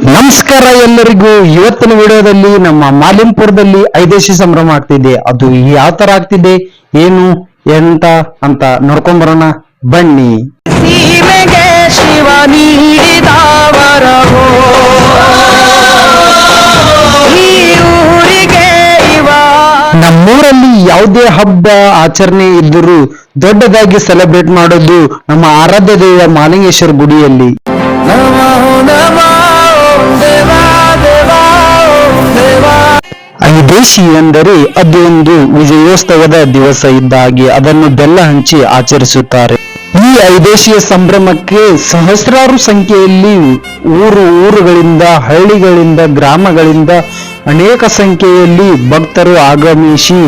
ನಮಸ್ಕಾರ ಎಲ್ಲರಿಗೂ. ಇವತ್ತಿನ ವಿಡಿಯೋದಲ್ಲಿ ನಮ್ಮ ಮಾಲಿಂಪುರದಲ್ಲಿ ಐದೇಶಿ ಸಂಭ್ರಮ ಆಗ್ತಿದೆ. ಅದು ಯಾವ ತರ ಆಗ್ತಿದೆ? ಏನು ಎಂತ ಅಂತ ನೋಡ್ಕೊಂಡ್ ಬರೋಣ. ಬನ್ನಿ. ನಮ್ಮೂರಲ್ಲಿ ಯಾವುದೇ ಹಬ್ಬ ಆಚರಣೆ ಇದ್ದರೂ ದೊಡ್ಡದಾಗಿ ಸೆಲೆಬ್ರೇಟ್ ಮಾಡೋದು ನಮ್ಮ ಆರಾಧ್ಯ ದೇವ ಮಾಲಿಂಗೇಶ್ವರ ಗುಡಿಯಲ್ಲಿ. ಐದೇಶಿ ಎಂದರೆ ಅದು ಒಂದು ವಿಜಯೋತ್ಸವದ ದಿವಸ ಇದ್ದಾಗಿ ಅದನ್ನು ಬೆಲ್ಲ ಹಂಚಿ ಆಚರಿಸುತ್ತಾರೆ. ಈ ಐದೇಶಿಯ ಸಂಭ್ರಮಕ್ಕೆ ಸಹಸ್ರಾರು ಸಂಖ್ಯೆಯಲ್ಲಿ ಊರು ಊರುಗಳಿಂದ, ಹಳ್ಳಿಗಳಿಂದ, ಗ್ರಾಮಗಳಿಂದ ಅನೇಕ ಸಂಖ್ಯೆಯಲ್ಲಿ ಭಕ್ತರು ಆಗಮಿಸಿ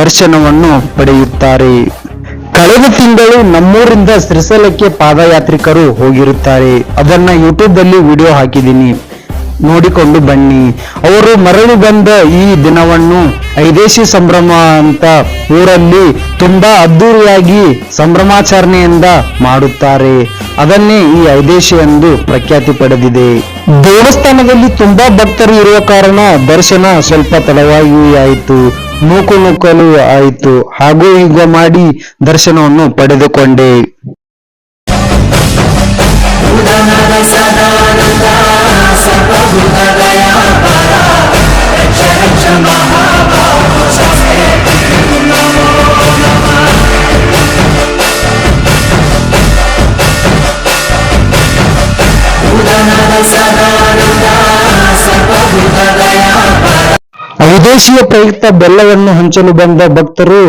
ದರ್ಶನವನ್ನು ಪಡೆಯುತ್ತಾರೆ. ಕಳೆದ ತಿಂಗಳು ನಮ್ಮೂರಿಂದ ಶ್ರೀಸಲಕ್ಕೆ ಪಾದಯಾತ್ರಿಕರು ಹೋಗಿರುತ್ತಾರೆ. ಅದನ್ನ ಯೂಟ್ಯೂಬ್ ಅಲ್ಲಿ ವಿಡಿಯೋ ಹಾಕಿದ್ದೀನಿ. ನೋಡಿಕೊಂಡು ಬನ್ನಿ. ಅವರು ಮರಳಿ ಬಂದ ಈ ದಿನವನ್ನು ಐದೇಶಿ ಸಂಭ್ರಮ ಅಂತ ಊರಲ್ಲಿ ತುಂಬಾ ಅದ್ದೂರಿಯಾಗಿ ಸಂಭ್ರಮಾಚರಣೆಯಿಂದ ಮಾಡುತ್ತಾರೆ. ಅದನ್ನೇ ಈ ಐದೇಶಿ ಎಂದು ಪ್ರಖ್ಯಾತಿ ಪಡೆದಿದೆ. ದೇವಸ್ಥಾನದಲ್ಲಿ ತುಂಬಾ ಭಕ್ತರು ಇರುವ ಕಾರಣ ದರ್ಶನ ಸ್ವಲ್ಪ ತಡವಾಗಿ ಆಯಿತು ನೂಕು ನೂಕಲು ಆಯಿತು. ಹಾಗೂ ಈಗ ಮಾಡಿ ದರ್ಶನವನ್ನು ಪಡೆದುಕೊಂಡೆ. ವಿದೇಶಿಯ ಪ್ರಯುಕ್ತ ಬೆಲ್ಲವನ್ನು ಹಂಚಲು ಬಂದ ಭಕ್ತರು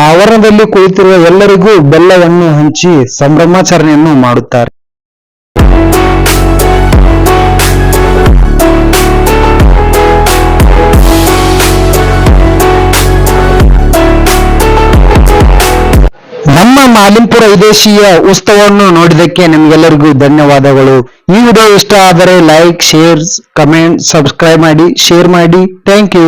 ಆವರಣದಲ್ಲಿ ಕುಳಿತಿರುವ ಎಲ್ಲರಿಗೂ ಬೆಲ್ಲವನ್ನು ಹಂಚಿ ಸಂಭ್ರಮಾಚರಣೆಯನ್ನು ಮಾಡುತ್ತಾರೆ. ನಮ್ಮ ಮಾಲಿಂಪುರ ವಿದೇಶಿಯ ಉತ್ಸವವನ್ನು ನೋಡಿದಕ್ಕೆ ನಿಮ್ಗೆಲ್ಲರಿಗೂ ಧನ್ಯವಾದಗಳು. ಈ ವಿಡಿಯೋ ಇಷ್ಟ ಆದರೆ ಲೈಕ್ ಶೇರ್ ಕಮೆಂಟ್ ಸಬ್ಸ್ಕ್ರೈಬ್ ಮಾಡಿ ಶೇರ್ ಮಾಡಿ. Thank you